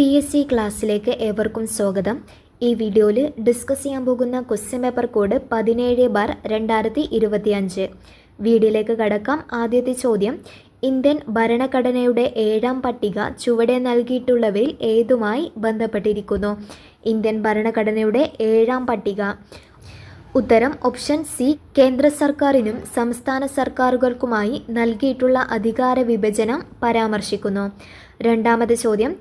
P S C ക്ലാസ്സിലേക്ക് ഏവർക്കും സ്വാഗതം. ഈ വീഡിയോയിൽ ഡിസ്കസ് ചെയ്യാൻ പോകുന്ന ക്വസ്റ്റ്യൻ പേപ്പർ കോഡ് പതിനേഴ് ബാർ രണ്ടായിരത്തി ഇരുപത്തി അഞ്ച് വീഡിയോയിലേക്ക് കടക്കാം. ആദ്യത്തെ ചോദ്യം. ഇന്ത്യൻ ഭരണഘടനയുടെ ഏഴാം പട്ടിക ചുവടെ നൽകിയിട്ടുള്ളവയിൽ ഏതുമായി ബന്ധപ്പെട്ടിരിക്കുന്നു? ഇന്ത്യൻ ഭരണഘടനയുടെ ഏഴാം പട്ടിക. ഉത്തരം. ഓപ്ഷൻ സി കേന്ദ്ര സർക്കാരിനും സംസ്ഥാന സർക്കാരുകൾക്കുമായി നൽകിയിട്ടുള്ള അധികാര വിഭജനം പരാമർശിക്കുന്നു. രണ്ടാമത് ചോദ്യം.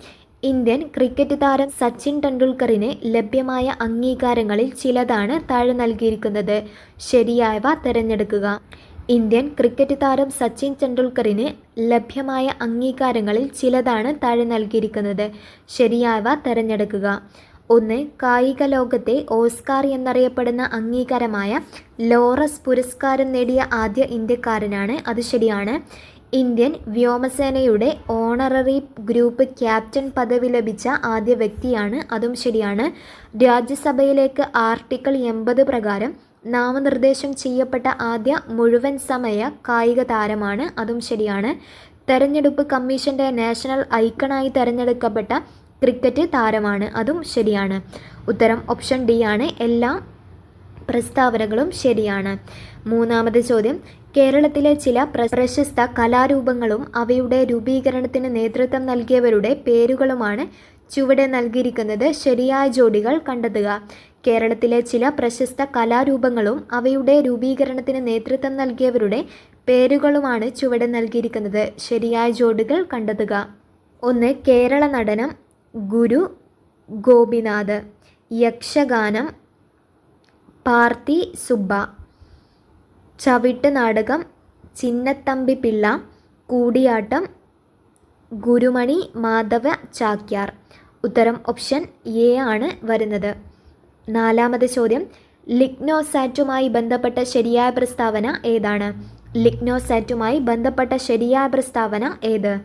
ഇന്ത്യൻ ക്രിക്കറ്റ് താരം സച്ചിൻ ടെണ്ടുൽക്കറിന് ലഭ്യമായ അംഗീകാരങ്ങളിൽ ചിലതാണ് താഴെ നൽകിയിരിക്കുന്നത്. ശരിയായവ തിരഞ്ഞെടുക്കുക. ഇന്ത്യൻ ക്രിക്കറ്റ് താരം സച്ചിൻ ടെണ്ടുൽക്കറിന് ലഭ്യമായ അംഗീകാരങ്ങളിൽ ചിലതാണ് താഴെ നൽകിയിരിക്കുന്നത്. ശരിയായവ തിരഞ്ഞെടുക്കുക. ഒന്ന് കായിക ലോകത്തെ ഓസ്കാർ എന്നറിയപ്പെടുന്ന അംഗീകാരമായ ലോറസ് പുരസ്കാരം നേടിയ ആദ്യ ഇന്ത്യക്കാരനാണ്. അത് ശരിയാണ്. ഇന്ത്യൻ വ്യോമസേനയുടെ ഓണററി ഗ്രൂപ്പ് ക്യാപ്റ്റൻ പദവി ലഭിച്ച ആദ്യ വ്യക്തിയാണ്. അതും ശരിയാണ്. രാജ്യസഭയിലേക്ക് ആർട്ടിക്കിൾ എൺപത് പ്രകാരം നാമനിർദ്ദേശം ചെയ്യപ്പെട്ട ആദ്യ മുഴുവൻ സമയ കായിക താരമാണ്. അതും ശരിയാണ്. തെരഞ്ഞെടുപ്പ് കമ്മീഷന്റെ നാഷണൽ ഐക്കണായി തെരഞ്ഞെടുക്കപ്പെട്ട ക്രിക്കറ്റ് താരമാണ്. അതും ശരിയാണ്. ഉത്തരം ഓപ്ഷൻ ഡി ആണ്. എല്ലാ പ്രസ്താവനകളും ശരിയാണ്. മൂന്നാമത്തെ ചോദ്യം. കേരളത്തിലെ ചില പ്രശസ്ത കലാരൂപങ്ങളും അവയുടെ രൂപീകരണത്തിന് നേതൃത്വം നൽകിയവരുടെ പേരുകളുമാണ് ചുവടെ നൽകിയിരിക്കുന്നത് ശരിയായ ജോഡികൾ കണ്ടെത്തുക. കേരളത്തിലെ ചില പ്രശസ്ത കലാരൂപങ്ങളും അവയുടെ രൂപീകരണത്തിന് നേതൃത്വം നൽകിയവരുടെ പേരുകളുമാണ് ചുവടെ നൽകിയിരിക്കുന്നത്. ശരിയായ ജോഡികൾ കണ്ടെത്തുക. ഒന്ന് കേരള നടനം ഗുരു ഗോപിനാഥ്. യക്ഷഗാനം പാർത്തി സുബ്ബ. ചവിട്ട് നാടകം ചിന്നത്തമ്പി പിള്ള കൂടിയാട്ടം ഗുരുമണി മാധവ ചാക്യാർ. ഉത്തരം ഓപ്ഷൻ എ ആണ് വരുന്നത്. നാലാമത് ചോദ്യം. ലിഗ്നോസാറ്റുമായി ബന്ധപ്പെട്ട ശരിയായ പ്രസ്താവന ഏതാണ്? ലിഗ്നോസാറ്റുമായി ബന്ധപ്പെട്ട ശരിയായ പ്രസ്താവന ഏത്?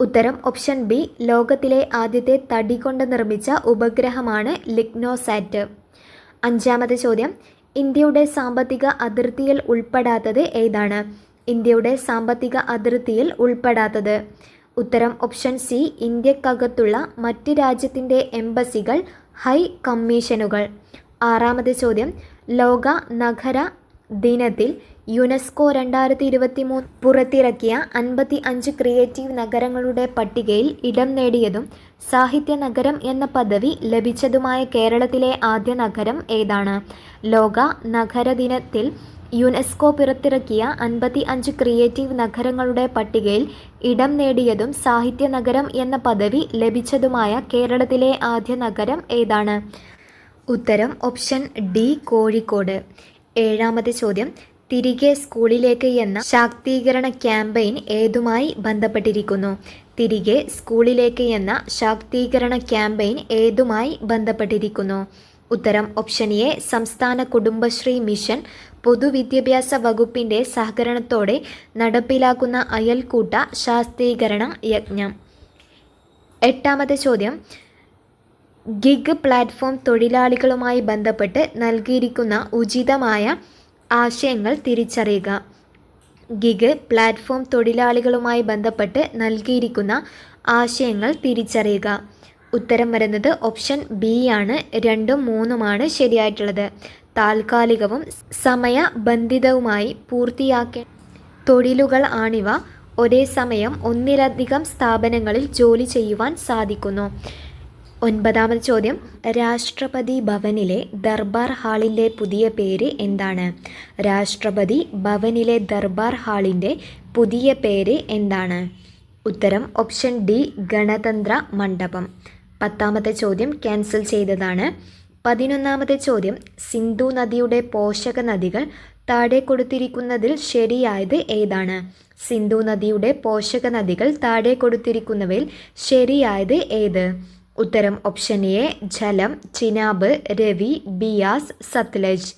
ഉത്തരം ഓപ്ഷൻ ബി ലോകത്തിലെ ആദ്യത്തെ തടി കൊണ്ട് നിർമ്മിച്ച ഉപഗ്രഹമാണ് ലിഗ്നോസാറ്റ്. അഞ്ചാമത് ചോദ്യം. ഇന്ത്യയുടെ സാമ്പത്തിക അതിർത്തിയിൽ ഉൾപ്പെടാത്തത് ഏതാണ്? ഇന്ത്യയുടെ സാമ്പത്തിക അതിർത്തിയിൽ ഉൾപ്പെടാത്തത്. ഉത്തരം ഓപ്ഷൻ സി ഇന്ത്യക്കകത്തുള്ള മറ്റ് രാജ്യത്തിന്റെ എംബസികൾ ഹൈ കമ്മീഷനുകൾ. ആറാമത് ചോദ്യം ലോക നഗര ദിനത്തിൽ യുനെസ്കോ രണ്ടായിരത്തി ഇരുപത്തി മൂന്ന് പുറത്തിറക്കിയ അൻപത്തി അഞ്ച് ക്രിയേറ്റീവ് നഗരങ്ങളുടെ പട്ടികയിൽ ഇടം നേടിയതും സാഹിത്യ നഗരം എന്ന പദവി ലഭിച്ചതുമായ കേരളത്തിലെ ആദ്യ നഗരം ഏതാണ്? ലോക നഗര ദിനത്തിൽ യുനെസ്കോ പുറത്തിറക്കിയ അൻപത്തി അഞ്ച് ക്രിയേറ്റീവ് നഗരങ്ങളുടെ പട്ടികയിൽ ഇടം നേടിയതും സാഹിത്യ നഗരം എന്ന പദവി ലഭിച്ചതുമായ കേരളത്തിലെ ആദ്യ നഗരം ഏതാണ്? ഉത്തരം ഓപ്ഷൻ ഡി കോഴിക്കോട്. ഏഴാമത്തെ ചോദ്യം തിരികെ സ്കൂളിലേക്ക് എന്ന ശാക്തീകരണ ക്യാമ്പയിൻ ഏതുമായി ബന്ധപ്പെട്ടിരിക്കുന്നു? തിരികെ സ്കൂളിലേക്ക് എന്ന ശാക്തീകരണ ക്യാമ്പയിൻ ഏതുമായി ബന്ധപ്പെട്ടിരിക്കുന്നു? ഉത്തരം ഓപ്ഷൻ എ സംസ്ഥാന കുടുംബശ്രീ മിഷൻ പൊതുവിദ്യാഭ്യാസ വകുപ്പിന്റെ സഹകരണത്തോടെ നടപ്പിലാക്കുന്ന അയൽക്കൂട്ട ശാസ്ത്രീകരണ യജ്ഞം. എട്ടാമത്തെ ചോദ്യം ഗിഗ് പ്ലാറ്റ്ഫോം തൊഴിലാളികളുമായി ബന്ധപ്പെട്ട് നൽകിയിരിക്കുന്ന ഉചിതമായ ആശയങ്ങൾ തിരിച്ചറിയുക. ഗിഗ് പ്ലാറ്റ്ഫോം തൊഴിലാളികളുമായി ബന്ധപ്പെട്ട് നൽകിയിരിക്കുന്ന ആശയങ്ങൾ തിരിച്ചറിയുക. ഉത്തരം വരുന്നത് ഓപ്ഷൻ ബി ആണ്. രണ്ടും മൂന്നുമാണ് ശരിയായിട്ടുള്ളത്. താൽക്കാലികവും സമയബന്ധിതവുമായി പൂർത്തിയാക്കേ തൊഴിലുകൾ ആണിവ. ഒരേ സമയം ഒന്നിലധികം സ്ഥാപനങ്ങളിൽ ജോലി ചെയ്യുവാൻ സാധിക്കുന്നു. ഒൻപതാമത് ചോദ്യം. രാഷ്ട്രപതി ഭവനിലെ ദർബാർ ഹാളിന്റെ പുതിയ പേര് എന്താണ്? രാഷ്ട്രപതി ഭവനിലെ ദർബാർ ഹാളിന്റെ പുതിയ പേര് എന്താണ്? ഉത്തരം ഓപ്ഷൻ ഡി ഗണതന്ത്ര മണ്ഡപം. പത്താമത്തെ ചോദ്യം ക്യാൻസൽ ചെയ്തതാണ്. പതിനൊന്നാമത്തെ ചോദ്യം സിന്ധു നദിയുടെ പോഷക നദികൾ താഴെ കൊടുത്തിരിക്കുന്നതിൽ ശരിയായത് ഏതാണ്? സിന്ധു നദിയുടെ പോഷക നദികൾ താഴെ കൊടുത്തിരിക്കുന്നവയിൽ ശരിയായത് ഏത്? ഉത്തരം ഓപ്ഷൻ എ ജലം ചിനാബ് രവി ബിയാസ് സത്ലജ്.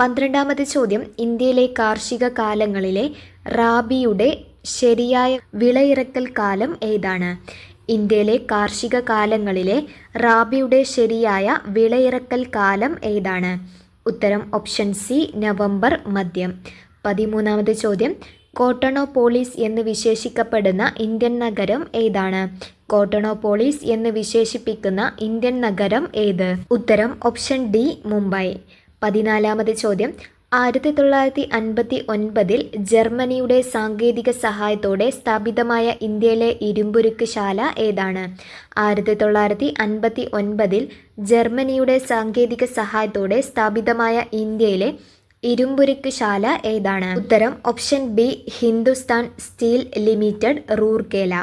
പന്ത്രണ്ടാമത്തെ ചോദ്യം ഇന്ത്യയിലെ കാർഷിക കാലങ്ങളിലെ റാബിയുടെ ശരിയായ വിളയിറക്കൽ കാലം ഏതാണ്? ഇന്ത്യയിലെ കാർഷിക കാലങ്ങളിലെ റാബിയുടെ ശരിയായ വിളയിറക്കൽ കാലം ഏതാണ്? ഉത്തരം ഓപ്ഷൻ സി നവംബർ മധ്യം പതിമൂന്നാമത്തെ ചോദ്യം. കോട്ടണോപോളിസ് എന്ന് വിശേഷിക്കപ്പെടുന്ന ഇന്ത്യൻ നഗരം ഏതാണ്? കോട്ടണോപോളിസ് എന്ന് വിശേഷിപ്പിക്കുന്ന ഇന്ത്യൻ നഗരം ഏത്? ഉത്തരം ഓപ്ഷൻ ഡി മുംബൈ. പതിനാലാമത് ചോദ്യം. ആയിരത്തി തൊള്ളായിരത്തി അൻപത്തി ഒൻപതിൽ ജർമ്മനിയുടെ സാങ്കേതിക സഹായത്തോടെ സ്ഥാപിതമായ ഇന്ത്യയിലെ ഇരുമ്പുരുക്ക് ശാല ഏതാണ്? ആയിരത്തി തൊള്ളായിരത്തി അൻപത്തി ഒൻപതിൽ ജർമ്മനിയുടെ സാങ്കേതിക സഹായത്തോടെ സ്ഥാപിതമായ ഇന്ത്യയിലെ ഇരുമ്പുരുക്ക് ശാല ഏതാണ്? ഉത്തരം option B Hindustan steel limited Rourkela.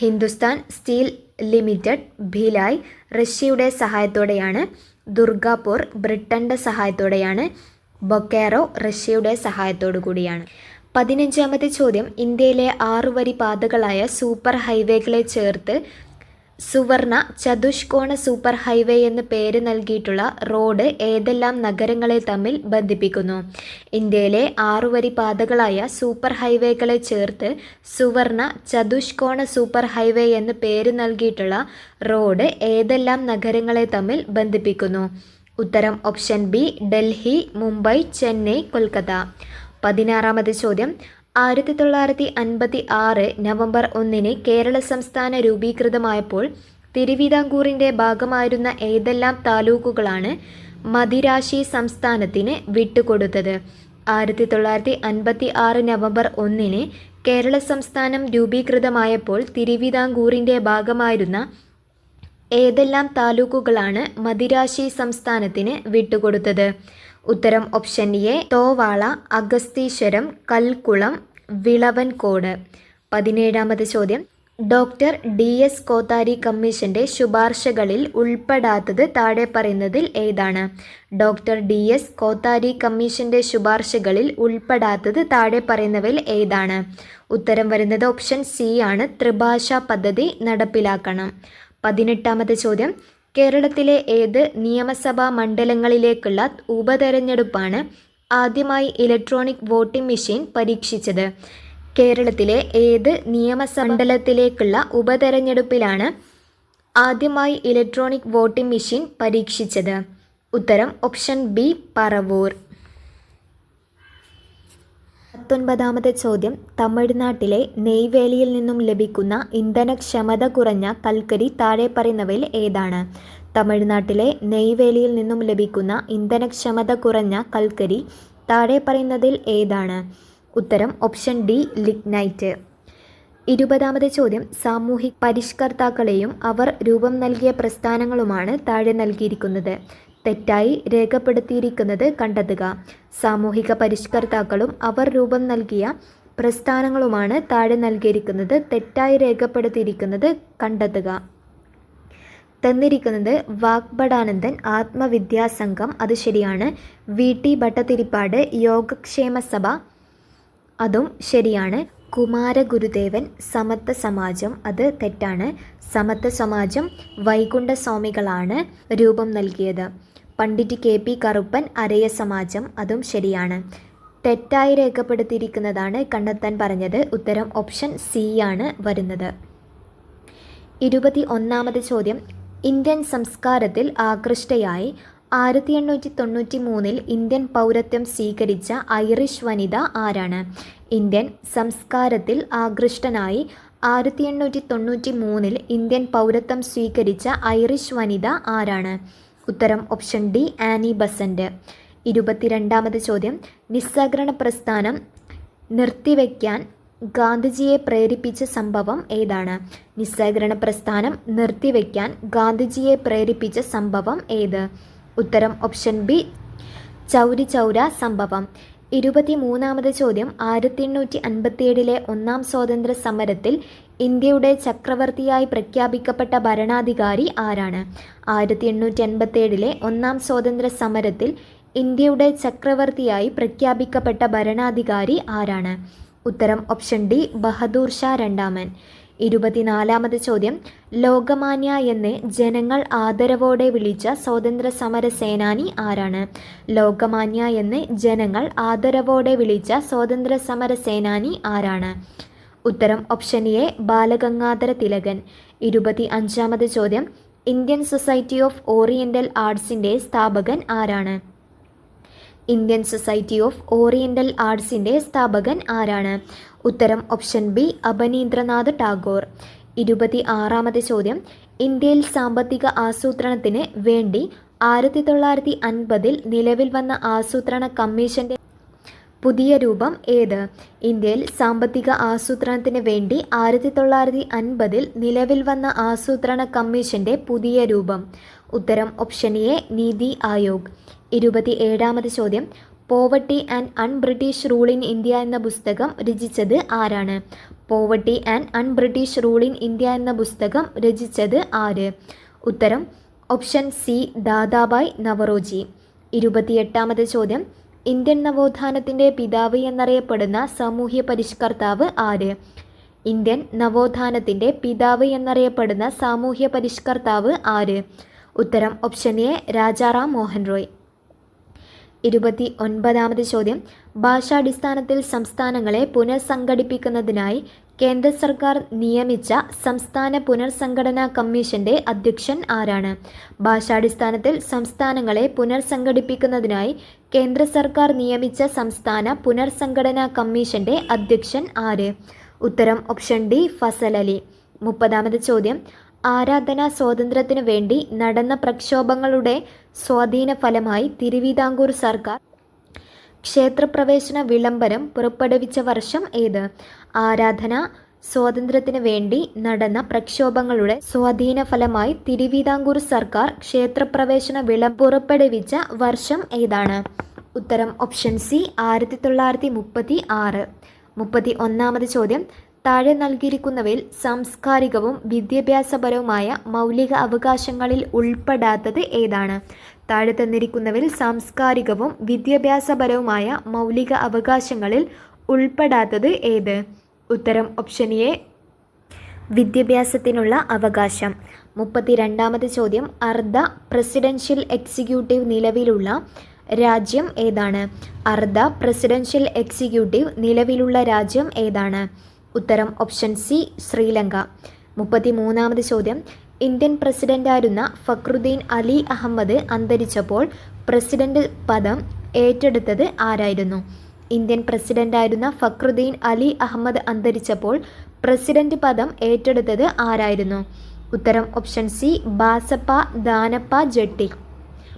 Hindustan steel limited Bhilai റഷ്യയുടെ സഹായത്തോടെയാണ്. ദുർഗാപൂർ ബ്രിട്ടന്റെ സഹായത്തോടെയാണ്. ബൊക്കേറോ റഷ്യയുടെ സഹായത്തോടു കൂടിയാണ്. പതിനഞ്ചാമത്തെ ചോദ്യം. ഇന്ത്യയിലെ ആറുവരി പാതകളായ സൂപ്പർ ഹൈവേകളെ ചേർത്ത് സുവർണ ചതുഷ്കോണ സൂപ്പർ ഹൈവേ എന്ന് പേര് നൽകിയിട്ടുള്ള റോഡ് ഏതെല്ലാം നഗരങ്ങളെ തമ്മിൽ ബന്ധിപ്പിക്കുന്നു? ഇന്ത്യയിലെ ആറുവരി പാതകളായ സൂപ്പർ ഹൈവേകളെ ചേർത്ത് സുവർണ ചതുഷ്കോണ സൂപ്പർ ഹൈവേ എന്ന് പേര് നൽകിയിട്ടുള്ള റോഡ് ഏതെല്ലാം നഗരങ്ങളെ തമ്മിൽ ബന്ധിപ്പിക്കുന്നു? ഉത്തരം ഓപ്ഷൻ ബി ഡൽഹി മുംബൈ ചെന്നൈ കൊൽക്കത്ത. പതിനാറാമത് ചോദ്യം. ആയിരത്തി തൊള്ളായിരത്തി അൻപത്തി ആറ് നവംബർ ഒന്നിന് കേരള സംസ്ഥാന രൂപീകൃതമായപ്പോൾ തിരുവിതാംകൂറിന്റെ ഭാഗമായിരുന്ന ഏതെല്ലാം താലൂക്കുകളാണ് മദിരാശി സംസ്ഥാനത്തിന് വിട്ടുകൊടുത്തത്? ആയിരത്തി തൊള്ളായിരത്തി അൻപത്തി ആറ് നവംബർ ഒന്നിന് കേരള സംസ്ഥാനം രൂപീകൃതമായപ്പോൾ തിരുവിതാംകൂറിന്റെ ഭാഗമായിരുന്ന ഏതെല്ലാം താലൂക്കുകളാണ് മദിരാശി സംസ്ഥാനത്തിന് വിട്ടുകൊടുത്തത്? ഉത്തരം ഓപ്ഷൻ എ തോവാള അഗസ്തീശ്വരം കൽക്കുളം വിളവൻകോട്. പതിനേഴാമത് ചോദ്യം. ഡോക്ടർ ഡി എസ് കോത്താരി കമ്മീഷന്റെ ശുപാർശകളിൽ ഉൾപ്പെടാത്തത് താഴെ പറയുന്നതിൽ ഏതാണ്? ഡോക്ടർ ഡി എസ് കോത്താരി കമ്മീഷന്റെ ശുപാർശകളിൽ ഉൾപ്പെടാത്തത് താഴെ പറയുന്നവയിൽ ഏതാണ്? ഉത്തരം വരുന്നത് ഓപ്ഷൻ സി ആണ്. ത്രിഭാഷാ പദ്ധതി നടപ്പിലാക്കണം. പതിനെട്ടാമത്തെ ചോദ്യം. കേരളത്തിലെ ഏത് നിയമസഭാ മണ്ഡലങ്ങളിലേക്കുള്ള ഉപതെരഞ്ഞെടുപ്പാണ് ആദ്യമായി ഇലക്ട്രോണിക് വോട്ടിംഗ് മെഷീൻ പരീക്ഷിച്ചത്? കേരളത്തിലെ ഏത് നിയമസഭ മണ്ഡലത്തിലേക്കുള്ള ഉപതെരഞ്ഞെടുപ്പിലാണ് ആദ്യമായി ഇലക്ട്രോണിക് വോട്ടിംഗ് മെഷീൻ പരീക്ഷിച്ചത്? ഉത്തരം ഓപ്ഷൻ ബി പറവൂർ. പത്തൊൻപതാമത്തെ ചോദ്യം. തമിഴ്നാട്ടിലെ നെയ്വേലിയിൽ നിന്നും ലഭിക്കുന്ന ഇന്ധനക്ഷമത കുറഞ്ഞ കൽക്കരി താഴെ പറയുന്നവയിൽ ഏതാണ്? തമിഴ്നാട്ടിലെ നെയ്വേലിയിൽ നിന്നും ലഭിക്കുന്ന ഇന്ധനക്ഷമത കുറഞ്ഞ കൽക്കരി താഴെ പറയുന്നതിൽ ഏതാണ്? ഉത്തരം ഓപ്ഷൻ ഡി ലിഗ്നൈറ്റ്. ഇരുപതാമത് ചോദ്യം. സാമൂഹിക പരിഷ്കർത്താക്കളെയും അവർ രൂപം നൽകിയ പ്രസ്ഥാനങ്ങളുമാണ് താഴെ നൽകിയിരിക്കുന്നത്. തെറ്റായി രേഖപ്പെടുത്തിയിരിക്കുന്നത് കണ്ടെത്തുക. സാമൂഹിക പരിഷ്കർത്താക്കളും അവർ രൂപം നൽകിയ പ്രസ്ഥാനങ്ങളുമാണ് താഴെ നൽകിയിരിക്കുന്നത്. തെറ്റായി രേഖപ്പെടുത്തിയിരിക്കുന്നത് കണ്ടെത്തുക. തന്നിരിക്കുന്നത് വാഗ്ബടാനന്ദൻ ആത്മവിദ്യാസംഘം അത് ശരിയാണ്. വി. ടി. ഭട്ടതിരിപ്പാട് യോഗക്ഷേമ സഭ. അതും ശരിയാണ്. കുമാരഗുരുദേവൻ സമത്വ സമാജം. അത് തെറ്റാണ്. സമത്വ സമാജം വൈകുണ്ഠസ്വാമികളാണ് രൂപം നൽകിയത്. പണ്ഡിറ്റ് കെ പി കറുപ്പൻ അരയ സമാജം അതും ശരിയാണ്. തെറ്റായി രേഖപ്പെടുത്തിയിരിക്കുന്നതാണ് കണ്ടെത്താൻ പറഞ്ഞത്. ഉത്തരം ഓപ്ഷൻ സി ആണ് വരുന്നത്. ഇരുപത്തി ഒന്നാമത് ചോദ്യം. ഇന്ത്യൻ സംസ്കാരത്തിൽ ആകൃഷ്ടയായി ആയിരത്തി എണ്ണൂറ്റി തൊണ്ണൂറ്റി മൂന്നിൽ ഇന്ത്യൻ പൗരത്വം സ്വീകരിച്ച ഐറിഷ് വനിത ആരാണ്? ഇന്ത്യൻ സംസ്കാരത്തിൽ ആകൃഷ്ടനായി ആയിരത്തി എണ്ണൂറ്റി തൊണ്ണൂറ്റി മൂന്നിൽ ഇന്ത്യൻ പൗരത്വം സ്വീകരിച്ച ഐറിഷ് വനിത ആരാണ്? ഉത്തരം ഓപ്ഷൻ ഡി ആനി ബസന്റ്. ഇരുപത്തിരണ്ടാമത് ചോദ്യം. നിസ്സഹകരണ പ്രസ്ഥാനം നിർത്തിവെക്കാൻ ഗാന്ധിജിയെ പ്രേരിപ്പിച്ച സംഭവം ഏതാണ്? നിസ്സഹകരണ പ്രസ്ഥാനം നിർത്തിവെക്കാൻ ഗാന്ധിജിയെ പ്രേരിപ്പിച്ച സംഭവം ഏത്? ഉത്തരം ഓപ്ഷൻ ബി ചൗരി ചൗര സംഭവം. ഇരുപത്തി മൂന്നാമത് ചോദ്യം. ആയിരത്തി എണ്ണൂറ്റി അൻപത്തിയേഴിലെ ഒന്നാം സ്വാതന്ത്ര്യ സമരത്തിൽ ഇന്ത്യയുടെ ചക്രവർത്തിയായി പ്രഖ്യാപിക്കപ്പെട്ട ഭരണാധികാരി ആരാണ്? ആയിരത്തി എണ്ണൂറ്റി എൺപത്തേഴിലെ ഒന്നാം സ്വാതന്ത്ര്യ സമരത്തിൽ ഇന്ത്യയുടെ ചക്രവർത്തിയായി പ്രഖ്യാപിക്കപ്പെട്ട ഭരണാധികാരി ആരാണ്? ഉത്തരം ഓപ്ഷൻ ഡി ബഹദൂർ ഷാ രണ്ടാമൻ. ഇരുപത്തിനാലാമത് ചോദ്യം ലോകമാന്യ എന്ന് ജനങ്ങൾ ആദരവോടെ വിളിച്ച സ്വാതന്ത്ര്യ സമര സേനാനി ആരാണ്? ലോകമാന്യ എന്ന് ജനങ്ങൾ ആദരവോടെ വിളിച്ച സ്വാതന്ത്ര്യ സമര സേനാനി ആരാണ്? ഉത്തരം ഓപ്ഷൻ എ ബാലഗംഗാധര തിലകൻ. ഇരുപത്തി അഞ്ചാമത് ചോദ്യം ഇന്ത്യൻ സൊസൈറ്റി ഓഫ് ഓറിയന്റൽ ആർട്സിന്റെ സ്ഥാപകൻ ആരാണ്? ഇന്ത്യൻ സൊസൈറ്റി ഓഫ് ഓറിയന്റൽ ആർട്സിന്റെ സ്ഥാപകൻ ആരാണ്? ഉത്തരം ഓപ്ഷൻ ബി അപനീന്ദ്രനാഥ് ടാഗോർ. ഇരുപത്തി ആറാമത്തെ ചോദ്യം ഇന്ത്യയിൽ സാമ്പത്തിക ആസൂത്രണത്തിന് വേണ്ടി ആയിരത്തി തൊള്ളായിരത്തി അൻപതിൽ നിലവിൽ വന്ന ആസൂത്രണ കമ്മീഷന്റെ പുതിയ രൂപം ഏത്? ഇന്ത്യയിൽ സാമ്പത്തിക ആസൂത്രണത്തിന് വേണ്ടി ആയിരത്തി തൊള്ളായിരത്തി അൻപതിൽ നിലവിൽ വന്ന ആസൂത്രണ കമ്മീഷന്റെ പുതിയ രൂപം. ഉത്തരം ഓപ്ഷൻ എ നീതി ആയോഗ്. ഇരുപത്തി ഏഴാമത് ചോദ്യം Poverty and Un British Rule in India എന്ന പുസ്തകം രചിച്ചത് ആരാണ്? Poverty and Un British Rule in India എന്ന പുസ്തകം രചിച്ചത് ആര്? ഉത്തരം ഓപ്ഷൻ സി ദാദാബായ് നവറോജി. ഇരുപത്തിയെട്ടാമത് ചോദ്യം ഇന്ത്യൻ നവോത്ഥാനത്തിന്റെ പിതാവ് എന്നറിയപ്പെടുന്ന സാമൂഹ്യ പരിഷ്കർത്താവ് ആര്? ഇന്ത്യൻ നവോത്ഥാനത്തിന്റെ പിതാവ് എന്നറിയപ്പെടുന്ന സാമൂഹ്യ പരിഷ്കർത്താവ് ആര്? ഉത്തരം ഓപ്ഷൻ എ രാജാറാം മോഹൻ റോയ്. ഇരുപത്തി ഒൻപതാമത് ചോദ്യം. ഭാഷാടിസ്ഥാനത്തിൽ സംസ്ഥാനങ്ങളെ പുനഃസംഘടിപ്പിക്കുന്നതിനായി കേന്ദ്ര സർക്കാർ നിയമിച്ച സംസ്ഥാന പുനർസംഘടനാ കമ്മീഷന്റെ അധ്യക്ഷൻ ആരാണ്? ഭാഷാടിസ്ഥാനത്തിൽ സംസ്ഥാനങ്ങളെ പുനർസംഘടിപ്പിക്കുന്നതിനായി കേന്ദ്ര സർക്കാർ നിയമിച്ച സംസ്ഥാന പുനർസംഘടനാ കമ്മീഷന്റെ അധ്യക്ഷൻ ആര്? ഉത്തരം ഓപ്ഷൻ ഡി ഫസൽ അലി. മുപ്പതാമത് ചോദ്യം. ആരാധനാ സ്വാതന്ത്ര്യത്തിനു വേണ്ടി നടന്ന പ്രക്ഷോഭങ്ങളുടെ സ്വാധീന ഫലമായി തിരുവിതാംകൂർ സർക്കാർ ക്ഷേത്രപ്രവേശന വിളംബരം പുറപ്പെടുവിച്ച വർഷം ഏത്? ആരാധന സ്വാതന്ത്ര്യത്തിന് വേണ്ടി നടന്ന പ്രക്ഷോഭങ്ങളുടെ സ്വാധീന ഫലമായി തിരുവിതാംകൂർ സർക്കാർ ക്ഷേത്രപ്രവേശന വിള പുറപ്പെടുവിച്ച വർഷം ഏതാണ്? ഉത്തരം ഓപ്ഷൻ സി ആയിരത്തി തൊള്ളായിരത്തി മുപ്പത്തി ആറ് മുപ്പത്തി ഒന്നാമത് ചോദ്യം താഴെ നൽകിയിരിക്കുന്നവയിൽ സാംസ്കാരികവും വിദ്യാഭ്യാസപരവുമായ മൗലിക അവകാശങ്ങളിൽ ഉൾപ്പെടാത്തത് ഏതാണ്? താഴെ തന്നിരിക്കുന്നവയിൽ സാംസ്കാരികവും വിദ്യാഭ്യാസപരവുമായ മൗലിക അവകാശങ്ങളിൽ ഉൾപ്പെടാത്തത് ഏത്? ഉത്തരം ഓപ്ഷൻ എ വിദ്യാഭ്യാസത്തിനുള്ള അവകാശം. മുപ്പത്തിരണ്ടാമത് ചോദ്യം അർദ്ധ പ്രസിഡൻഷ്യൽ എക്സിക്യൂട്ടീവ് നിലവിലുള്ള രാജ്യം ഏതാണ്? അർദ്ധ പ്രസിഡൻഷ്യൽ എക്സിക്യൂട്ടീവ് നിലവിലുള്ള രാജ്യം ഏതാണ്? ഉത്തരം ഓപ്ഷൻ സി ശ്രീലങ്ക. മുപ്പത്തി മൂന്നാമത് ചോദ്യം ഇന്ത്യൻ പ്രസിഡന്റായിരുന്ന ഫക്രുദ്ദീൻ അലി അഹമ്മദ് അന്തരിച്ചപ്പോൾ പ്രസിഡന്റ് പദം ഏറ്റെടുത്തത് ആരായിരുന്നു? ഇന്ത്യൻ പ്രസിഡന്റായിരുന്ന ഫക്രുദ്ദീൻ അലി അഹമ്മദ് അന്തരിച്ചപ്പോൾ പ്രസിഡന്റ് പദം ഏറ്റെടുത്തത് ആരായിരുന്നു? ഉത്തരം ഓപ്ഷൻ സി ബാസപ്പ ദാനപ്പ ജെട്ടി.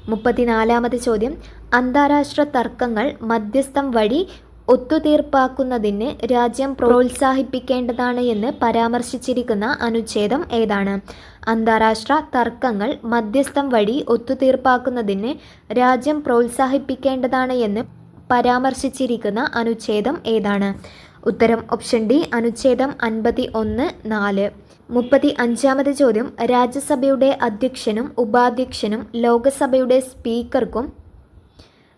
മുപ്പത്തിനാലാമത് ചോദ്യം. അന്താരാഷ്ട്ര തർക്കങ്ങൾ മധ്യസ്ഥം വഴി ഒത്തുതീർപ്പാക്കുന്നതിന് രാജ്യം പ്രോത്സാഹിപ്പിക്കേണ്ടതാണ് എന്ന് പരാമർശിച്ചിരിക്കുന്ന അനുച്ഛേദം ഏതാണ്? അന്താരാഷ്ട്ര തർക്കങ്ങൾ മധ്യസ്ഥം വഴി ഒത്തുതീർപ്പാക്കുന്നതിന് രാജ്യം പ്രോത്സാഹിപ്പിക്കേണ്ടതാണ് എന്ന് പരാമർശിച്ചിരിക്കുന്ന അനുച്ഛേദം ഏതാണ്? ഉത്തരം ഓപ്ഷൻ ഡി അനുച്ഛേദം അൻപത്തി ഒന്ന് നാല്. മുപ്പത്തി അഞ്ചാമത് ചോദ്യം രാജ്യസഭയുടെ അധ്യക്ഷനും ഉപാധ്യക്ഷനും ലോകസഭയുടെ സ്പീക്കർക്കും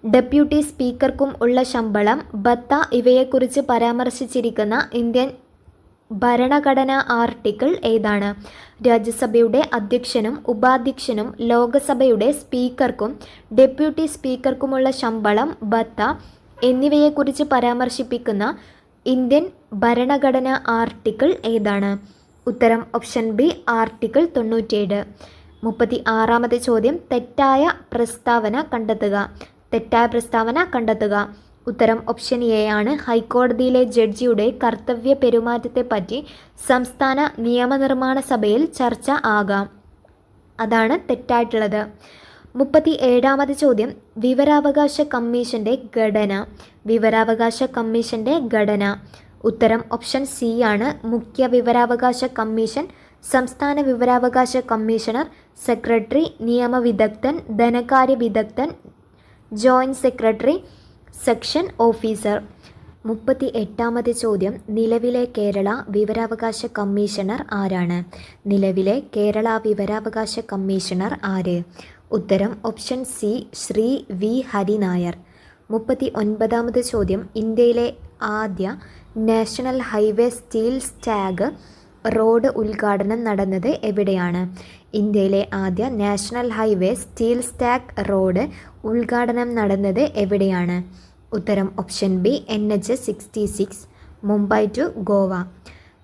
ഡെപ്യൂട്ടി സ്പീക്കർക്കും ഉള്ള ശമ്പളം ഭത്ത ഇവയെക്കുറിച്ച് പരാമർശിച്ചിരിക്കുന്ന ഇന്ത്യൻ ഭരണഘടനാ ആർട്ടിക്കിൾ ഏതാണ്? രാജ്യസഭയുടെ അധ്യക്ഷനും ഉപാധ്യക്ഷനും ലോകസഭയുടെ സ്പീക്കർക്കും ഡെപ്യൂട്ടി സ്പീക്കർക്കുമുള്ള ശമ്പളം ബത്ത എന്നിവയെക്കുറിച്ച് പരാമർശിപ്പിക്കുന്ന ഇന്ത്യൻ ഭരണഘടന ആർട്ടിക്കിൾ ഏതാണ്? ഉത്തരം ഓപ്ഷൻ ബി ആർട്ടിക്കിൾ തൊണ്ണൂറ്റിയേഴ്. മുപ്പത്തി ആറാമത്തെ ചോദ്യം തെറ്റായ പ്രസ്താവന കണ്ടെത്തുക. തെറ്റായ പ്രസ്താവന കണ്ടെത്തുക. ഉത്തരം ഓപ്ഷൻ എ ആണ്. ഹൈക്കോടതിയിലെ ജഡ്ജിയുടെ കർത്തവ്യ പെരുമാറ്റത്തെപ്പറ്റി സംസ്ഥാന നിയമനിർമ്മാണ സഭയിൽ ചർച്ച ആകാം. അതാണ് തെറ്റായിട്ടുള്ളത്. മുപ്പത്തി ഏഴാമത് ചോദ്യം. വിവരാവകാശ കമ്മീഷന്റെ ഘടന. വിവരാവകാശ കമ്മീഷന്റെ ഘടന. ഉത്തരം ഓപ്ഷൻ സി ആണ്. മുഖ്യ വിവരാവകാശ കമ്മീഷൻ സംസ്ഥാന വിവരാവകാശ കമ്മീഷണർ സെക്രട്ടറി നിയമവിദഗ്ധൻ ധനകാര്യ വിദഗ്ധൻ ജോയിന്റ് സെക്രട്ടറി സെക്ഷൻ ഓഫീസർ. മുപ്പത്തി എട്ടാമത് ചോദ്യം. നിലവിലെ കേരള വിവരാവകാശ കമ്മീഷണർ ആരാണ്? നിലവിലെ കേരള വിവരാവകാശ കമ്മീഷണർ ആര്? ഉത്തരം option C Shri V Harinair. മുപ്പത്തി ഒൻപതാമത് ചോദ്യം. ഇന്ത്യയിലെ ആദ്യ national highway steel slag road ഉദ്ഘാടനം നടന്നത് എവിടെയാണ്? ഇന്ത്യയിലെ ആദ്യ national highway steel slag road ഉദ്ഘാടനം നടന്നത് എവിടെയാണ്? ഉത്തരം option B N H sixty six Mumbai to Goa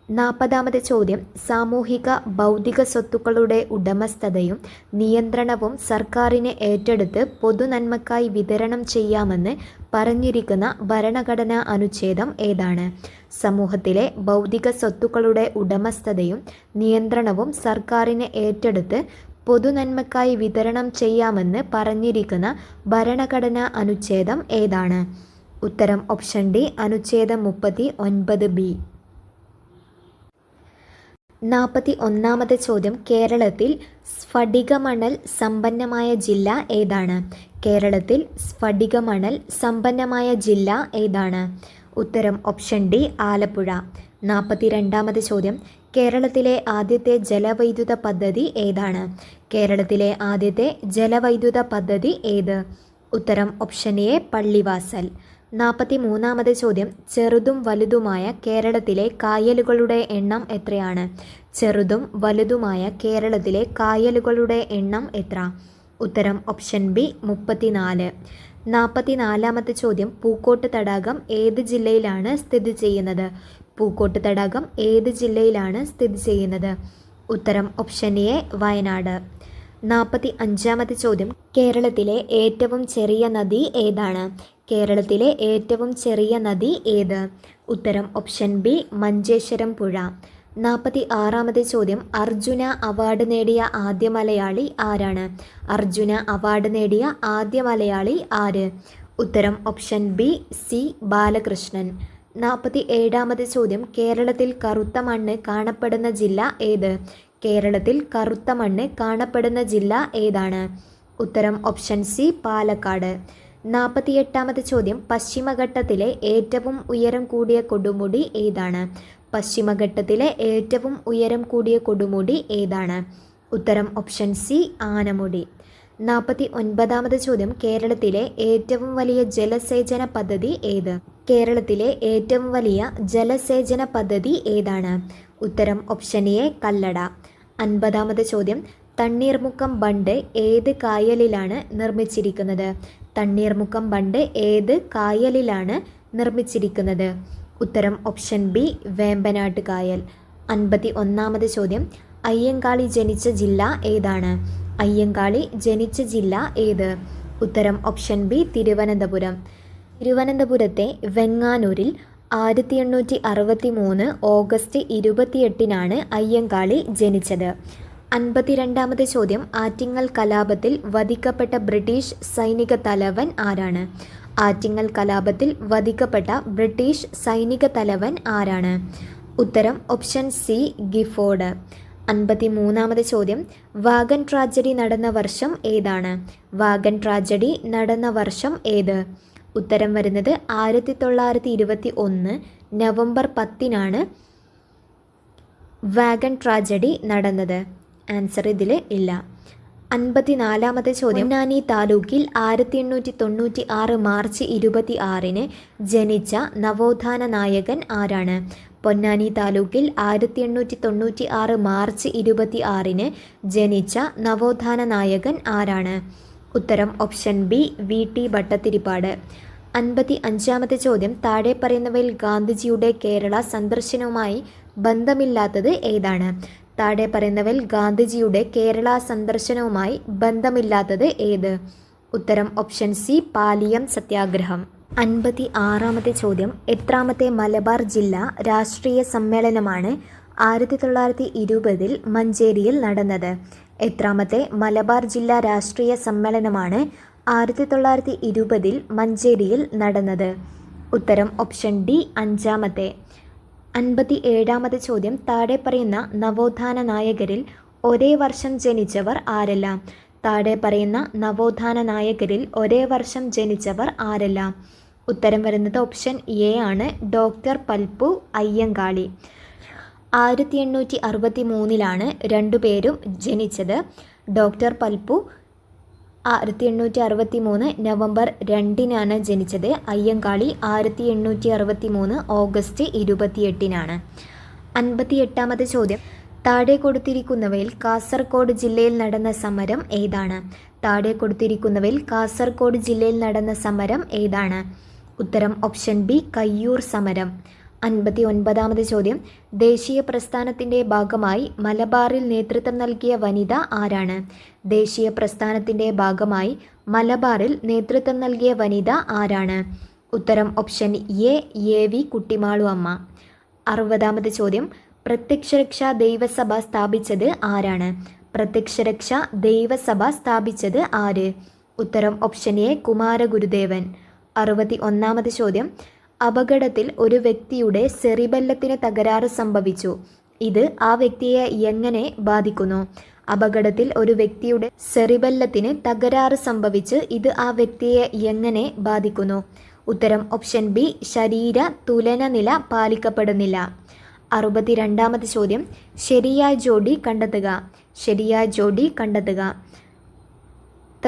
നാൽപ്പതാമത്തെ ചോദ്യം സാമൂഹിക ഭൗതിക സ്വത്തുക്കളുടെ ഉടമസ്ഥതയും നിയന്ത്രണവും സർക്കാരിനെ ഏറ്റെടുത്ത് പൊതുനന്മക്കായി വിതരണം ചെയ്യാമെന്ന് പറഞ്ഞിരിക്കുന്ന ഭരണഘടനാ അനുച്ഛേദം ഏതാണ്? സമൂഹത്തിലെ ഭൗതിക സ്വത്തുക്കളുടെ ഉടമസ്ഥതയും നിയന്ത്രണവും സർക്കാരിനെ ഏറ്റെടുത്ത് പൊതുനന്മക്കായി വിതരണം ചെയ്യാമെന്ന് പറഞ്ഞിരിക്കുന്ന ഭരണഘടനാ അനുച്ഛേദം ഏതാണ്? ഉത്തരം ഓപ്ഷൻ ഡി അനുച്ഛേദം മുപ്പത്തി ഒൻപത് ബി. നാൽപ്പത്തി ഒന്നാമത്തെ ചോദ്യം. കേരളത്തിൽ സ്ഫടികമണൽ സമ്പന്നമായ ജില്ല ഏതാണ്? കേരളത്തിൽ സ്ഫടികമണൽ സമ്പന്നമായ ജില്ല ഏതാണ്? ഉത്തരം ഓപ്ഷൻ ഡി ആലപ്പുഴ. നാൽപ്പത്തി രണ്ടാമത് ചോദ്യം. കേരളത്തിലെ ആദ്യത്തെ ജലവൈദ്യുത പദ്ധതി ഏതാണ്? കേരളത്തിലെ ആദ്യത്തെ ജലവൈദ്യുത പദ്ധതി ഏത്? ഉത്തരം ഓപ്ഷൻ എ പള്ളിവാസൽ. നാൽപ്പത്തി മൂന്നാമത് ചോദ്യം ചെറുതും വലുതുമായ കേരളത്തിലെ കായലുകളുടെ എണ്ണം എത്രയാണ്? ചെറുതും വലുതുമായ കേരളത്തിലെ കായലുകളുടെ എണ്ണം എത്ര? ഉത്തരം ഓപ്ഷൻ ബി മുപ്പത്തിനാല്. നാൽപ്പത്തി നാലാമത്തെ ചോദ്യം പൂക്കോട്ട് തടാകം ഏത് ജില്ലയിലാണ് സ്ഥിതി ചെയ്യുന്നത്? പൂക്കോട്ട് തടാകം ഏത് ജില്ലയിലാണ് സ്ഥിതി ചെയ്യുന്നത്? ഉത്തരം ഓപ്ഷൻ എ വയനാട്. നാൽപ്പത്തി അഞ്ചാമത്തെ ചോദ്യം. കേരളത്തിലെ ഏറ്റവും ചെറിയ നദി ഏതാണ്? കേരളത്തിലെ ഏറ്റവും ചെറിയ നദി ഏത്? ഉത്തരം ഓപ്ഷൻ ബി മഞ്ചേശ്വരം പുഴ. നാൽപ്പത്തി ആറാമത്തെ ചോദ്യം. അർജുന അവാർഡ് നേടിയ ആദ്യ മലയാളി ആരാണ്? അർജുന അവാർഡ് നേടിയ ആദ്യ മലയാളി ആര്? ഉത്തരം ഓപ്ഷൻ ബി സി ബാലകൃഷ്ണൻ. നാൽപ്പത്തി ഏഴാമത് ചോദ്യം. കേരളത്തിൽ കറുത്ത മണ്ണ് കാണപ്പെടുന്ന ജില്ല ഏത്? കേരളത്തിൽ കറുത്ത മണ്ണ് കാണപ്പെടുന്ന ജില്ല ഏതാണ്? ഉത്തരം ഓപ്ഷൻ സി പാലക്കാട്. നാൽപ്പത്തിയെട്ടാമത് ചോദ്യം. പശ്ചിമഘട്ടത്തിലെ ഏറ്റവും ഉയരം കൂടിയ കൊടുമുടി ഏതാണ്? പശ്ചിമഘട്ടത്തിലെ ഏറ്റവും ഉയരം കൂടിയ കൊടുമുടി ഏതാണ്? ഉത്തരം ഓപ്ഷൻ സി ആനമുടി. നാൽപ്പത്തി ഒൻപതാമത് ചോദ്യം. കേരളത്തിലെ ഏറ്റവും വലിയ ജലസേചന പദ്ധതി ഏത്? കേരളത്തിലെ ഏറ്റവും വലിയ ജലസേചന പദ്ധതി ഏതാണ്? ഉത്തരം ഓപ്ഷൻ എ കല്ലട. അൻപതാമത് ചോദ്യം. തണ്ണീർമുക്കം ബണ്ട് ഏത് കായലിലാണ് നിർമ്മിച്ചിരിക്കുന്നത്? തണ്ണീർമുക്കം ബണ്ട് ഏത് കായലിലാണ് നിർമ്മിച്ചിരിക്കുന്നത്? ഉത്തരം ഓപ്ഷൻ ബി വേമ്പനാട്ട് കായൽ. അൻപത്തി ഒന്നാമത് ചോദ്യം. അയ്യങ്കാളി ജനിച്ച ജില്ല ഏതാണ്? അയ്യങ്കാളി ജനിച്ച ജില്ല ഏത്? ഉത്തരം ഓപ്ഷൻ ബി തിരുവനന്തപുരം. തിരുവനന്തപുരത്തെ വെങ്ങാനൂരിൽ ആയിരത്തി എണ്ണൂറ്റി അറുപത്തി മൂന്ന് ഓഗസ്റ്റ് ഇരുപത്തിയെട്ടിനാണ് അയ്യങ്കാളി ജനിച്ചത്. അൻപത്തിരണ്ടാമത് ചോദ്യം ആറ്റിങ്ങൽ കലാപത്തിൽ വധിക്കപ്പെട്ട ബ്രിട്ടീഷ് സൈനിക തലവൻ ആരാണ്? ആറ്റിങ്ങൽ കലാപത്തിൽ വധിക്കപ്പെട്ട ബ്രിട്ടീഷ് സൈനിക തലവൻ ആരാണ്? ഉത്തരം ഓപ്ഷൻ സി ഗിഫോർഡ്. അൻപത്തി മൂന്നാമത് ചോദ്യം വാഗൻ ട്രാജഡി നടന്ന വർഷം ഏതാണ്? വാഗൻ ട്രാജഡി നടന്ന വർഷം ഏത്? ഉത്തരം വരുന്നത് ആയിരത്തി തൊള്ളായിരത്തി ഇരുപത്തി ഒന്ന് നവംബർ പത്തിനാണ് വാഗൺ ട്രാജഡി നടന്നത്. ആൻസർ ഇതിൽ ഇല്ല. അൻപത്തിനാലാമത്തെ ചോദ്യം. പൊന്നാനി താലൂക്കിൽ ആയിരത്തി എണ്ണൂറ്റി തൊണ്ണൂറ്റി ആറ് മാർച്ച് ഇരുപത്തി ആറിന് ജനിച്ച നവോത്ഥാന നായകൻ ആരാണ്? പൊന്നാനി താലൂക്കിൽ ആയിരത്തി എണ്ണൂറ്റി തൊണ്ണൂറ്റി ആറ് മാർച്ച് ഇരുപത്തി ആറിന് ജനിച്ച നവോത്ഥാന നായകൻ ആരാണ്? ഉത്തരം option B V T Bhattathiripad അൻപത്തി അഞ്ചാമത്തെ ചോദ്യം. താഴെ പറയുന്നവയിൽ ഗാന്ധിജിയുടെ കേരള സന്ദർശനവുമായി ബന്ധമില്ലാത്തത് ഏതാണ്? താഴെ പറയുന്നവയിൽ ഗാന്ധിജിയുടെ കേരള സന്ദർശനവുമായി ബന്ധമില്ലാത്തത് ഏത്? ഉത്തരം ഓപ്ഷൻ സി പാലിയം സത്യാഗ്രഹം. അൻപത്തി ആറാമത്തെ ചോദ്യം. എത്രാമത്തെ മലബാർ ജില്ല രാഷ്ട്രീയ സമ്മേളനമാണ് ആയിരത്തി തൊള്ളായിരത്തി ഇരുപതിൽ മഞ്ചേരിയിൽ നടന്നത്? എത്രാമത്തെ മലബാർ ജില്ലാ രാഷ്ട്രീയ സമ്മേളനമാണ് ആയിരത്തി തൊള്ളായിരത്തി ഇരുപതിൽ മഞ്ചേരിയിൽ നടന്നത്. ഉത്തരം ഓപ്ഷൻ ഡി അഞ്ചാമത്തെ. അൻപത്തി ഏഴാമത് ചോദ്യം താഴെ പറയുന്ന നവോത്ഥാന നായകരിൽ ഒരേ വർഷം ജനിച്ചവർ ആരെല്ലാം? താഴെ പറയുന്ന നവോത്ഥാന നായകരിൽ ഒരേ വർഷം ജനിച്ചവർ ആരെല്ലാം? ഉത്തരം വരുന്നത് ഓപ്ഷൻ എ ആണ്. ഡോക്ടർ പൽപ്പു അയ്യങ്കാളി. ആയിരത്തി എണ്ണൂറ്റി അറുപത്തി മൂന്നിലാണ് രണ്ടുപേരും ജനിച്ചത്. ഡോക്ടർ പൽപ്പു ആയിരത്തി എണ്ണൂറ്റി അറുപത്തി മൂന്ന് നവംബർ രണ്ടിനാണ് ജനിച്ചത്. അയ്യങ്കാളി ആയിരത്തി എണ്ണൂറ്റി അറുപത്തി മൂന്ന് ഓഗസ്റ്റ് ഇരുപത്തിയെട്ടിനാണ്. അൻപത്തി എട്ടാമത് ചോദ്യം. താഴെ കൊടുത്തിരിക്കുന്നവയിൽ കാസർഗോഡ് ജില്ലയിൽ നടന്ന സമരം ഏതാണ്? താഴെ കൊടുത്തിരിക്കുന്നവയിൽ കാസർഗോഡ് ജില്ലയിൽ നടന്ന സമരം ഏതാണ്? ഉത്തരം ഓപ്ഷൻ ബി കയ്യൂർ സമരം. അൻപത്തി ഒൻപതാമത് ചോദ്യം. ദേശീയ പ്രസ്ഥാനത്തിന്റെ ഭാഗമായി മലബാറിൽ നേതൃത്വം നൽകിയ വനിത ആരാണ്? ദേശീയ പ്രസ്ഥാനത്തിന്റെ ഭാഗമായി മലബാറിൽ നേതൃത്വം നൽകിയ വനിത ആരാണ്? ഉത്തരം option A A V Kuttimalu Amma. അറുപതാമത് ചോദ്യം. പ്രത്യക്ഷരക്ഷ ദൈവസഭ സ്ഥാപിച്ചത് ആരാണ്? പ്രത്യക്ഷരക്ഷ ദൈവസഭ സ്ഥാപിച്ചത് ആര്? ഉത്തരം ഓപ്ഷൻ എ കുമാരഗുരുദേവൻ. അറുപത്തി ഒന്നാമത് ചോദ്യം. അപകടത്തിൽ ഒരു വ്യക്തിയുടെ സെറിബെല്ലത്തിന് തകരാറ് സംഭവിച്ചു. ഇത് ആ വ്യക്തിയെ എങ്ങനെ ബാധിക്കുന്നു? അപകടത്തിൽ ഒരു വ്യക്തിയുടെ സെറിബെല്ലത്തിന് തകരാറ് സംഭവിച്ച് ഇത് ആ വ്യക്തിയെ എങ്ങനെ ബാധിക്കുന്നു? ഉത്തരം ഓപ്ഷൻ ബി ശരീര തുലനനില പാലിക്കപ്പെടുന്നില്ല. അറുപത്തിരണ്ടാമത് ചോദ്യം ശരിയായ ജോഡി കണ്ടെത്തുക. ശരിയായ ജോഡി കണ്ടെത്തുക.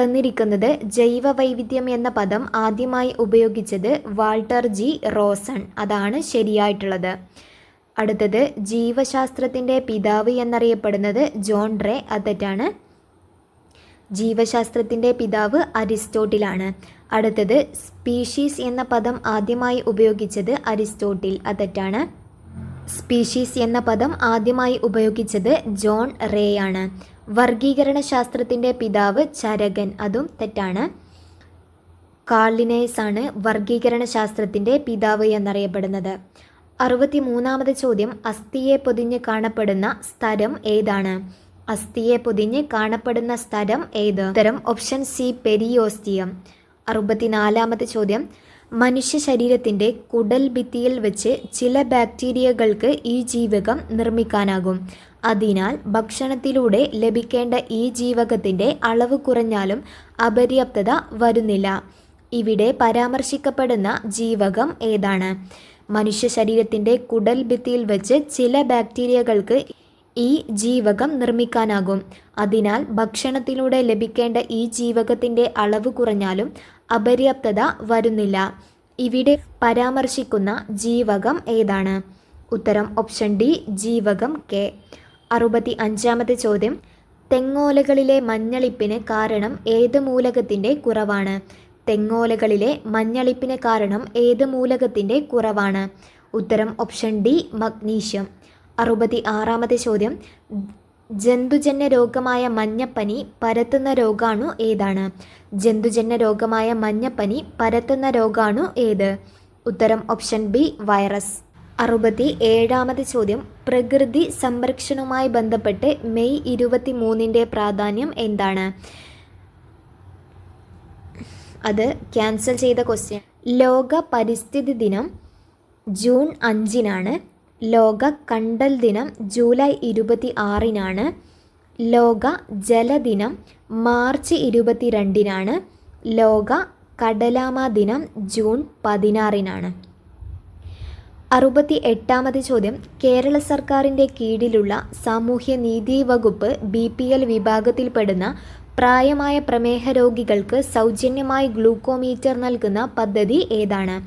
തന്നിരിക്കുന്നത് ജൈവ വൈവിധ്യം എന്ന പദം ആദ്യമായി ഉപയോഗിച്ചത് വാൾട്ടർ ജി റോസൺ. അതാണ് ശരിയായിട്ടുള്ളത്. അടുത്തത് ജീവശാസ്ത്രത്തിന്റെ പിതാവ് എന്നറിയപ്പെടുന്നത് ജോൺ റേ അത് തെറ്റാണ്. ജീവശാസ്ത്രത്തിന്റെ പിതാവ് അരിസ്റ്റോട്ടിലാണ്. അടുത്തത് സ്പീഷീസ് എന്ന പദം ആദ്യമായി ഉപയോഗിച്ചത് അരിസ്റ്റോട്ടിൽ. അതെറ്റാണ് തെറ്റാണ്. സ്പീഷീസ് എന്ന പദം ആദ്യമായി ഉപയോഗിച്ചത് ജോൺ റേ ആണ് വർഗീകരണ ശാസ്ത്രത്തിന്റെ പിതാവ് ചരകൻ. അതും തെറ്റാണ്. കാർലിനേസ് ആണ് വർഗീകരണ ശാസ്ത്രത്തിന്റെ പിതാവ് എന്നറിയപ്പെടുന്നത്. അറുപത്തി മൂന്നാമത് ചോദ്യം അസ്ഥിയെ പൊതിഞ്ഞ് കാണപ്പെടുന്ന സ്ഥലം ഏതാണ്? അസ്ഥിയെ പൊതിഞ്ഞ് കാണപ്പെടുന്ന സ്ഥലം ഏത്? ഉത്തരം ഓപ്ഷൻ സി പെരിയോസ്റ്റിയം. അറുപത്തിനാലാമത്തെ ചോദ്യം മനുഷ്യ ശരീരത്തിന്റെ കുടൽ ഭിത്തിയിൽ വെച്ച് ചില ബാക്ടീരിയകൾക്ക് ഈ ജീവകം നിർമ്മിക്കാനാകും. അതിനാൽ ഭക്ഷണത്തിലൂടെ ലഭിക്കേണ്ട ഈ ജീവകത്തിന്റെ അളവ് കുറഞ്ഞാലും അപര്യാപ്തത വരുന്നില്ല. ഇവിടെ പരാമർശിക്കപ്പെടുന്ന ജീവകം ഏതാണ്? മനുഷ്യ ശരീരത്തിന്റെ കുടൽ ഭിത്തിയിൽ വെച്ച് ചില ബാക്ടീരിയകൾക്ക് ഈ ജീവകം നിർമ്മിക്കാനാകും. അതിനാൽ ഭക്ഷണത്തിലൂടെ ലഭിക്കേണ്ട ഈ ജീവകത്തിന്റെ അളവ് കുറഞ്ഞാലും അപര്യാപ്തത വരുന്നില്ല. ഇവിടെ പരാമർശിക്കുന്ന ജീവകം ഏതാണ്? ഉത്തരം ഓപ്ഷൻ ഡി ജീവകം കെ. അറുപത്തി അഞ്ചാമത്തെ ചോദ്യം. തെങ്ങോലകളിലെ മഞ്ഞളിപ്പിന് കാരണം ഏത് മൂലകത്തിന്റെ കുറവാണ്? തെങ്ങോലകളിലെ മഞ്ഞളിപ്പിന് കാരണം ഏത് മൂലകത്തിന്റെ കുറവാണ്? ഉത്തരം ഓപ്ഷൻ ഡി മഗ്നീഷ്യം. അറുപത്തി ആറാമത്തെ ചോദ്യം. ജന്തുജന്യ രോഗമായ മഞ്ഞപ്പനി പരത്തുന്ന രോഗാണു ഏതാണ്? ജന്തുജന്യ രോഗമായ മഞ്ഞപ്പനി പരത്തുന്ന രോഗാണു ഏത്? ഉത്തരം ഓപ്ഷൻ ബി വൈറസ്. അറുപത്തി ഏഴാമത് ചോദ്യം. പ്രകൃതി സംരക്ഷണവുമായി ബന്ധപ്പെട്ട് മെയ് ഇരുപത്തി മൂന്നിന്റെ പ്രാധാന്യം എന്താണ്? അത് ക്യാൻസൽ ചെയ്ത ക്വസ്റ്റ്യൻ. ലോക പരിസ്ഥിതി ദിനം ജൂൺ അഞ്ചിനാണ്. ലോക കണ്ടൽ ദിനം ജൂലൈ ഇരുപത്തി ആറിനാണ് ലോക ജലദിനം മാർച്ച് ഇരുപത്തിരണ്ടിനാണ്. ലോക കടലാമ ദിനം ജൂൺ പതിനാറിനാണ്. അറുപത്തി എട്ടാമത് ചോദ്യം. കേരള സർക്കാരിന്റെ കീഴിലുള്ള സാമൂഹ്യ നീതി വകുപ്പ് ബി പി എൽ വിഭാഗത്തിൽപ്പെടുന്ന പ്രായമായ പ്രമേഹ രോഗികൾക്ക് സൗജന്യമായി ഗ്ലൂക്കോമീറ്റർ നൽകുന്ന പദ്ധതി ഏതാണ്?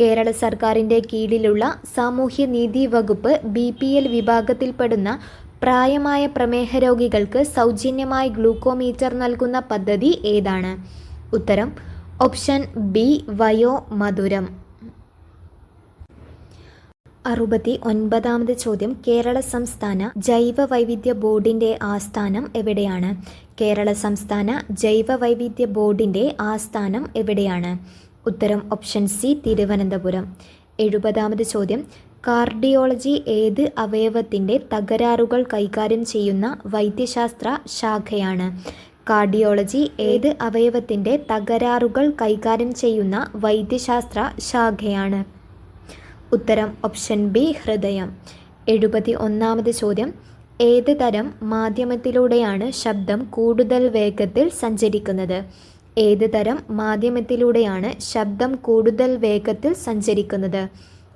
കേരള സർക്കാരിന്റെ കീഴിലുള്ള സാമൂഹ്യ നീതി വകുപ്പ് ബി പി എൽ വിഭാഗത്തിൽപ്പെടുന്ന പ്രായമായ പ്രമേഹ രോഗികൾക്ക് സൗജന്യമായി ഗ്ലൂക്കോമീറ്റർ നൽകുന്ന പദ്ധതി ഏതാണ്? ഉത്തരം ഓപ്ഷൻ ബി വയോ മധുരം. അറുപത്തി ഒൻപതാമത് ചോദ്യം കേരള സംസ്ഥാന ജൈവ വൈവിധ്യ ബോർഡിന്റെ ആസ്ഥാനം എവിടെയാണ്? കേരള സംസ്ഥാന ജൈവ വൈവിധ്യ ബോർഡിന്റെ ആസ്ഥാനം എവിടെയാണ്? ഉത്തരം ഓപ്ഷൻ സി തിരുവനന്തപുരം. എഴുപതാമത് ചോദ്യം. കാർഡിയോളജി ഏത് അവയവത്തിന്റെ തകരാറുകൾ കൈകാര്യം ചെയ്യുന്ന വൈദ്യശാസ്ത്ര ശാഖയാണ്? കാർഡിയോളജി ഏത് അവയവത്തിന്റെ തകരാറുകൾ കൈകാര്യം ചെയ്യുന്ന വൈദ്യശാസ്ത്ര ശാഖയാണ്? ഉത്തരം ഓപ്ഷൻ ബി ഹൃദയം. എഴുപത്തി ഒന്നാമത് ചോദ്യം. ഏത് തരം മാധ്യമത്തിലൂടെയാണ് ശബ്ദം കൂടുതൽ വേഗത്തിൽ സഞ്ചരിക്കുന്നത്? ഏത് തരം മാധ്യമത്തിലൂടെയാണ് ശബ്ദം കൂടുതൽ വേഗത്തിൽ സഞ്ചരിക്കുന്നത്?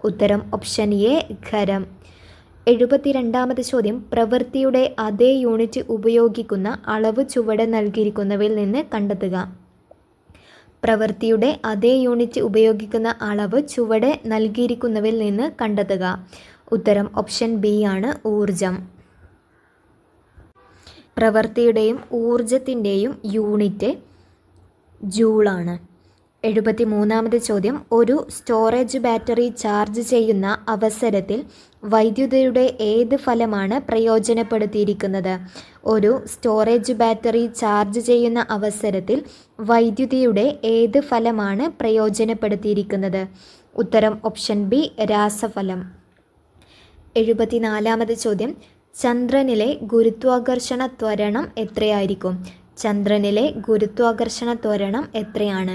ഉത്തരം ഓപ്ഷൻ എ ഖരം. എഴുപത്തിരണ്ടാമത് ചോദ്യം പ്രവൃത്തിയുടെ അതേ യൂണിറ്റ് ഉപയോഗിക്കുന്ന അളവ് ചുവടെ നൽകിയിരിക്കുന്നവയിൽ നിന്ന് കണ്ടെത്തുക. പ്രവൃത്തിയുടെ അതേ യൂണിറ്റ് ഉപയോഗിക്കുന്ന അളവ് ചുവടെ നൽകിയിരിക്കുന്നവയിൽ നിന്ന് കണ്ടെത്തുക. ഉത്തരം ഓപ്ഷൻ ബി ആണ് ഊർജം പ്രവൃത്തിയുടെയും ഊർജത്തിന്റെയും യൂണിറ്റ് ജൂളാണ്. എഴുപത്തി മൂന്നാമത് ചോദ്യം. ഒരു സ്റ്റോറേജ് ബാറ്ററി ചാർജ് ചെയ്യുന്ന അവസരത്തിൽ വൈദ്യുതിയുടെ ഏത് ഫലമാണ് പ്രയോജനപ്പെടുത്തിയിരിക്കുന്നത്? ഒരു സ്റ്റോറേജ് ബാറ്ററി ചാർജ് ചെയ്യുന്ന അവസരത്തിൽ വൈദ്യുതിയുടെ ഏത് ഫലമാണ് പ്രയോജനപ്പെടുത്തിയിരിക്കുന്നത്? ഉത്തരം ഓപ്ഷൻ ബി രാസഫലം. എഴുപത്തിനാലാമത് ചോദ്യം. ചന്ദ്രനിലെ ഗുരുത്വാകർഷണ ത്വരണം എത്രയായിരിക്കും? ചന്ദ്രനിലെ ഗുരുത്വാകർഷണ ത്വരണം എത്രയാണ്?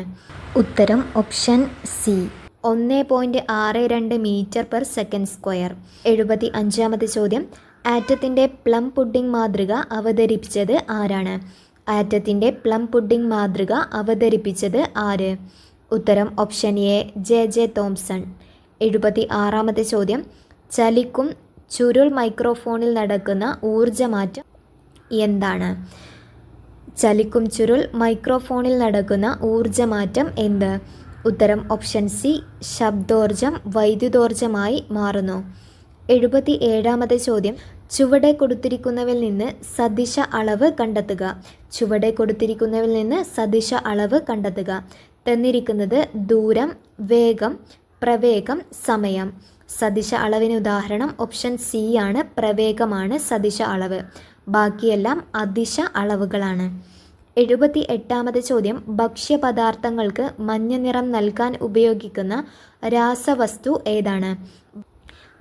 ഉത്തരം ഓപ്ഷൻ സി. ഒന്ന് പോയിന്റ് ആറ് രണ്ട് മീറ്റർ പെർ സെക്കൻഡ് സ്ക്വയർ. എഴുപത്തി അഞ്ചാമത്തെ ചോദ്യം. ആറ്റത്തിന്റെ പ്ലം പുഡിംഗ് മാതൃക അവതരിപ്പിച്ചത് ആരാണ്? ആറ്റത്തിന്റെ പ്ലം പുഡിംഗ് മാതൃക അവതരിപ്പിച്ചത് ആര്? ഉത്തരം option A J J Thomson. എഴുപത്തി ആറാമത്തെ ചോദ്യം. ചലിക്കും ചുരുൾ മൈക്രോഫോണിൽ നടക്കുന്ന ഊർജമാറ്റം എന്താണ്? ചലിക്കും ചുരുൾ മൈക്രോഫോണിൽ നടക്കുന്ന ഊർജമാറ്റം എന്ത്? ഉത്തരം ഓപ്ഷൻ സി ശബ്ദോർജം വൈദ്യുതോർജമായി മാറുന്നു. എഴുപത്തി ഏഴാമത്തെ ചോദ്യം. ചുവടെ കൊടുത്തിരിക്കുന്നവിൽ നിന്ന് സദിശ അളവ് കണ്ടെത്തുക. ചുവടെ കൊടുത്തിരിക്കുന്നവിൽ നിന്ന് സദിശ അളവ് കണ്ടെത്തുക. തന്നിരിക്കുന്നത് ദൂരം വേഗം പ്രവേഗം സമയം. സദിശ അളവിന് ഉദാഹരണം ഓപ്ഷൻ സി ആണ് പ്രവേഗമാണ് സദിശ അളവ്. ബാക്കിയെല്ലാം അതിശ അളവുകളാണ്. എഴുപത്തി എട്ടാമത് ചോദ്യം. ഭക്ഷ്യപദാർത്ഥങ്ങൾക്ക് മഞ്ഞ നിറം നൽകാൻ ഉപയോഗിക്കുന്ന രാസവസ്തു ഏതാണ്?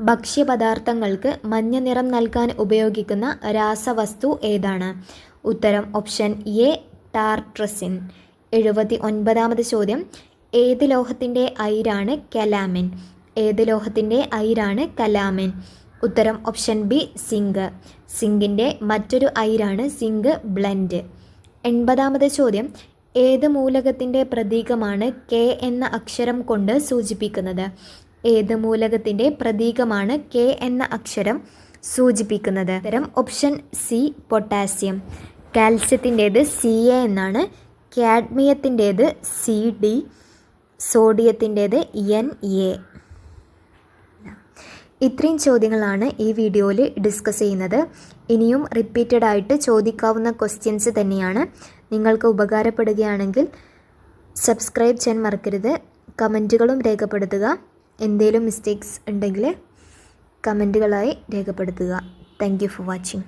ഭക്ഷ്യപദാർത്ഥങ്ങൾക്ക് മഞ്ഞ നിറം നൽകാൻ ഉപയോഗിക്കുന്ന രാസവസ്തു ഏതാണ്? ഉത്തരം ഓപ്ഷൻ എ ടാർട്രസിൻ. എഴുപത്തി ഒൻപതാമത് ചോദ്യം. ഏത് ലോഹത്തിന്റെ അയിരാണ് കലാമിൻ? ഏത് ലോഹത്തിന്റെ അയിരാണ് കലാമിൻ? ഉത്തരം ഓപ്ഷൻ ബി സിങ്ക് സിങ്കിന്റെ മറ്റൊരു അയിരാണ് സിങ്ക് ബ്ലെൻഡ് എൺപതാമത് ചോദ്യം. ഏത് മൂലകത്തിന്റെ പ്രതീകമാണ് കെ എന്ന അക്ഷരം കൊണ്ട് സൂചിപ്പിക്കുന്നത്? ഏത് മൂലകത്തിന്റെ പ്രതീകമാണ് കെ എന്ന അക്ഷരം സൂചിപ്പിക്കുന്നത്? ഉത്തരം ഓപ്ഷൻ സി പൊട്ടാസ്യം കാൽസ്യത്തിന്റേത് സി എ എന്നാണ്. കാഡ്മിയത്തിന്റേത് സി ഡി സോഡിയത്തിന്റേത് എൻ എ ഇത്രയും ചോദ്യങ്ങളാണ് ഈ വീഡിയോയിൽ ഡിസ്കസ് ചെയ്യുന്നത്. ഇനിയും റിപ്പീറ്റഡ് ആയിട്ട് ചോദിക്കാവുന്ന ക്വസ്റ്റ്യൻസ് തന്നെയാണ്. നിങ്ങൾക്ക് ഉപകാരപ്പെടുകയാണെങ്കിൽ സബ്സ്ക്രൈബ് ചെയ്യാൻ മറക്കരുത്. കമന്റുകളും രേഖപ്പെടുത്തുക. എന്തെങ്കിലും മിസ്റ്റേക്സ് ഉണ്ടെങ്കിൽ കമന്റുകളായി രേഖപ്പെടുത്തുക. Thank for watching